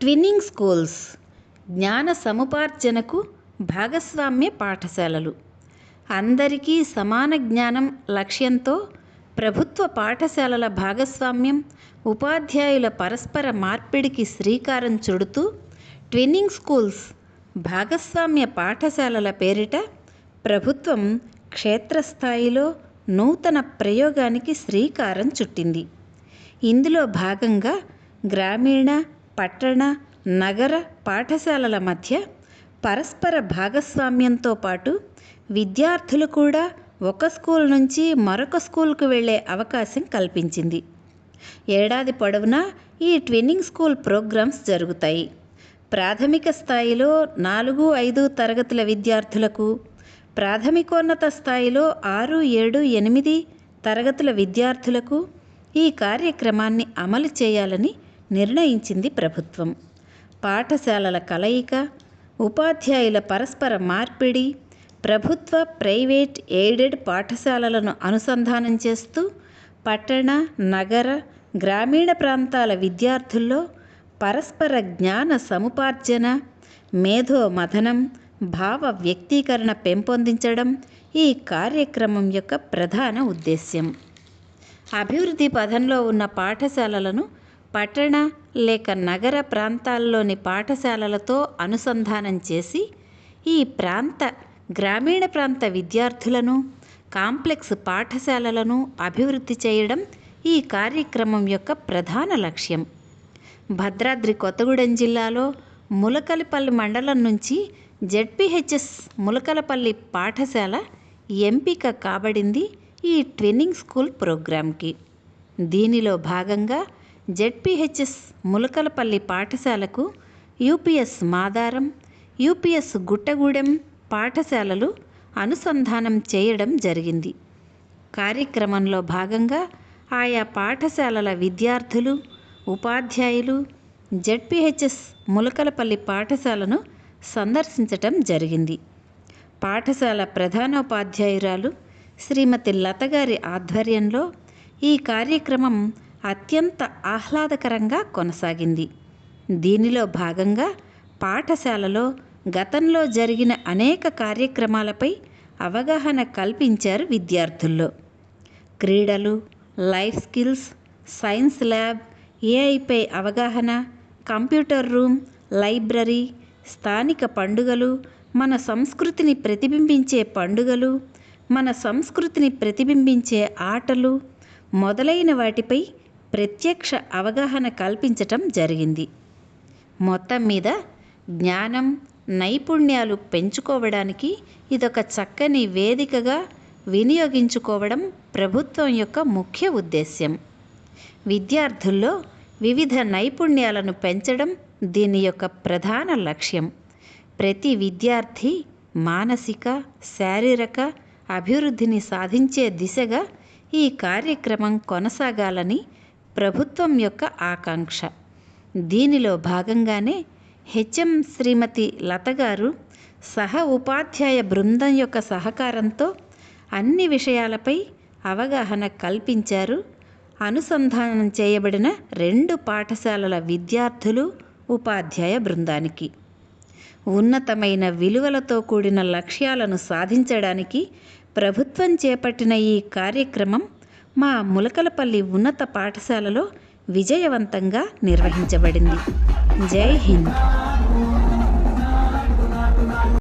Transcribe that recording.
Twinning schools జ్ఞాన సముపార్జనకు భాగస్వామ్య పాఠశాలలు. అందరికీ సమాన జ్ఞానం లక్ష్యంతో ప్రభుత్వ పాఠశాలల భాగస్వామ్యం ఉపాధ్యాయుల పరస్పర మార్పిడికి శ్రీకారం చుడుతూ ట్విన్నింగ్ స్కూల్స్ భాగస్వామ్య పాఠశాలల పేరిట ప్రభుత్వం క్షేత్రస్థాయిలో నూతన ప్రయోగానికి శ్రీకారం చుట్టింది. ఇందులో భాగంగా గ్రామీణ పట్టణ నగర పాఠశాలల మధ్య పరస్పర భాగస్వామ్యంతో పాటు విద్యార్థులు కూడా ఒక స్కూల్ నుంచి మరొక స్కూల్కు వెళ్ళే అవకాశం కల్పించింది. ఏడాది పొడవునా ఈ ట్విన్నింగ్ స్కూల్ ప్రోగ్రామ్స్ జరుగుతాయి. ప్రాథమిక స్థాయిలో నాలుగు ఐదు తరగతుల విద్యార్థులకు ప్రాథమికోన్నత స్థాయిలో ఆరు ఏడు ఎనిమిది తరగతుల విద్యార్థులకు ఈ కార్యక్రమాన్ని అమలు చేయాలని నిర్ణయించింది ప్రభుత్వం. పాఠశాలల కలయిక ఉపాధ్యాయుల పరస్పర మార్పిడి ప్రభుత్వ ప్రైవేట్ ఎయిడెడ్ పాఠశాలలను అనుసంధానం చేస్తూ పట్టణ నగర గ్రామీణ ప్రాంతాల విద్యార్థుల్లో పరస్పర జ్ఞాన సముపార్జన మేధో మథనం భావ వ్యక్తీకరణ పెంపొందించడం ఈ కార్యక్రమం యొక్క ప్రధాన ఉద్దేశ్యం. అభివృద్ధి పథంలో ఉన్న పాఠశాలలను పట్టణ లేక నగర ప్రాంతాల్లోని పాఠశాలలతో అనుసంధానం చేసి ఈ ప్రాంత గ్రామీణ ప్రాంత విద్యార్థులను కాంప్లెక్స్ పాఠశాలలను అభివృద్ధి చేయడం ఈ కార్యక్రమం యొక్క ప్రధాన లక్ష్యం. భద్రాద్రి కొత్తగూడెం జిల్లాలో ములకలపల్లి మండలం నుంచి జెడ్పిహెచ్ఎస్ ములకలపల్లి పాఠశాల ఎంపిక కాబడింది ఈ ట్విన్నింగ్ స్కూల్ ప్రోగ్రాంకి దీనిలో భాగంగా జెడ్పిహెచ్ఎస్ ములకలపల్లి పాఠశాలకు యూపీఎస్ మాదారం యూపీఎస్ గుట్టగూడెం పాఠశాలలు అనుసంధానం చేయడం జరిగింది. కార్యక్రమంలో భాగంగా ఆయా పాఠశాలల విద్యార్థులు ఉపాధ్యాయులు జెడ్పిహెచ్ఎస్ ములకలపల్లి పాఠశాలను సందర్శించటం జరిగింది. పాఠశాల ప్రధానోపాధ్యాయురాలు శ్రీమతి లత గారి ఆధ్వర్యంలో ఈ కార్యక్రమం అత్యంత ఆహ్లాదకరంగా కొనసాగింది. దీనిలో భాగంగా పాఠశాలలో గతంలో జరిగిన అనేక కార్యక్రమాలపై అవగాహన కల్పించారు విద్యార్థుల్లో. క్రీడలు లైఫ్ స్కిల్స్ సైన్స్ ల్యాబ్ ఏఐపై అవగాహన కంప్యూటర్ రూమ్ లైబ్రరీ స్థానిక పండుగలు మన సంస్కృతిని ప్రతిబింబించే పండుగలు మన సంస్కృతిని ప్రతిబింబించే ఆటలు మొదలైన వాటిపై ప్రత్యక్ష అవగాహన కల్పించటం జరిగింది. మొత్తం మీద జ్ఞానం నైపుణ్యాలు పెంచుకోవడానికి ఇదొక చక్కని వేదికగా వినియోగించుకోవడం ప్రభుత్వం యొక్క ముఖ్య ఉద్దేశ్యం. విద్యార్థుల్లో వివిధ నైపుణ్యాలను పెంచడం దీని యొక్క ప్రధాన లక్ష్యం. ప్రతి విద్యార్థి మానసిక శారీరక అభివృద్ధిని సాధించే దిశగా ఈ కార్యక్రమం కొనసాగాలని ప్రభుత్వం యొక్క ఆకాంక్ష. దీనిలో భాగంగానే హెచ్ఎం శ్రీమతి లత గారు సహ ఉపాధ్యాయ బృందం యొక్క సహకారంతో అన్ని విషయాలపై అవగాహన కల్పించారు. అనుసంధానం చేయబడిన రెండు పాఠశాలల విద్యార్థులు ఉపాధ్యాయ బృందానికి. ఉన్నతమైన విలువలతో కూడిన లక్ష్యాలను సాధించడానికి ప్రభుత్వం చేపట్టిన ఈ కార్యక్రమం మా ములకలపల్లి ఉన్నత పాఠశాలలో విజయవంతంగా నిర్వహించబడింది. జై హింద్.